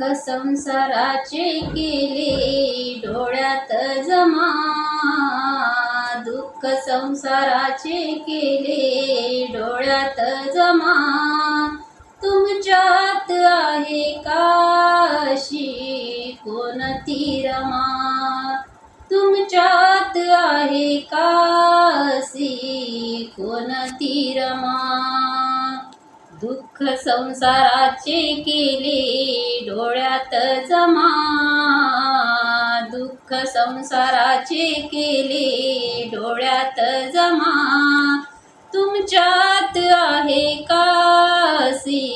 दुःख संसाराचे केले डोळ्यात जमा. दुःख संसाराचे केले डोळ्यात जमा. तुमच्यात आहे काशी कोणती रमा? तुमच्यात आहे कासी कोणती रमा दुःख संसाराचे केले डोळ्यात जमा. दुःख संसाराचे केले डोळ्यात जमा. तुमच्यात आहे कासी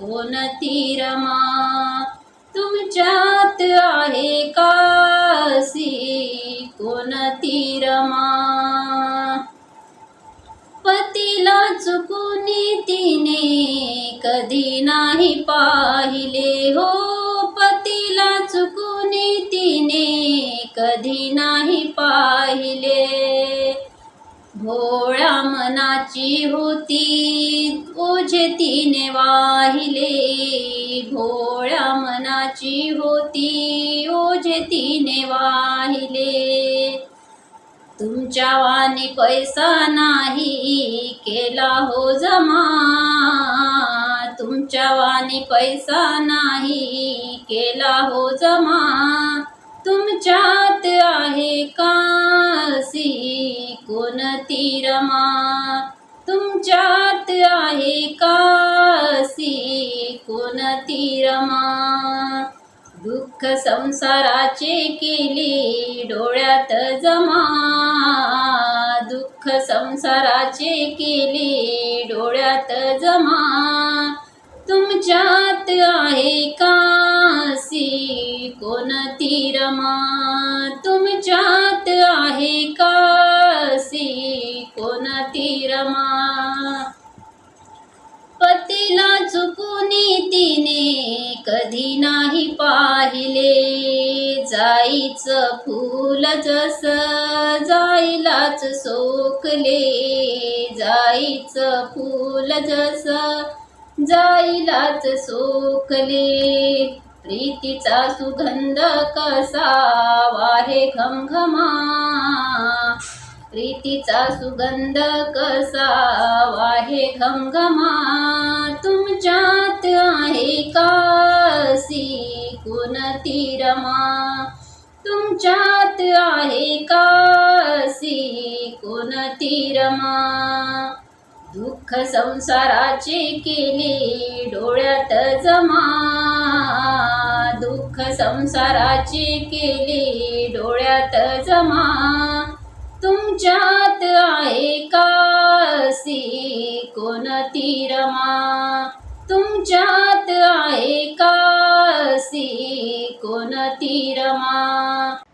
कोणती रमा तुमच्यात आहे का? कासी कोणती रमा पतीला चुकुनी तिने कधी नाही पाहिले हो. पतीला चुकुनी तिने कधी नाही पाहिले. भोळ्या मनाची होती ओझे तिने वाहिले. भोळ्या मनाची होती तिने वाहिले तुमच्या वाणी पैसा नाही केला हो जमा. तुमच्या वाणी पैसा नाही केला हो जमा. तुमच्यात आहे कासी कोणती रमा? तुमच्यात आहे कासी कोणती रमा? दुःख संसाराचे केले डोळ्यात जमा. दुःख संसाराचे केले डोळ्यात जमा. तुमच्यात आहे कासी कोणती रमा? तुमच्यात आहे कासी कोणती रमा? कधी नाही पाहिले. जाईचं फूल जस जाईलाच सोकले जाईचं फूल जस जाईलाच सोकले प्रीतीचा सुगंध कसा वाहे घमघमा. प्रीतीचा सुगंध कसा वाहे घमघमा. तुमच्यात तुमच्यात आहे कासी कोणती रमा? दुःख संसाराचे केले डोळ्यात जमा. दुःख संसाराचे केले डोळ्यात जमा. तुमच्यात आहे कासी कोणती रमा? तुमच्यात आहे कासी कोणती रमा?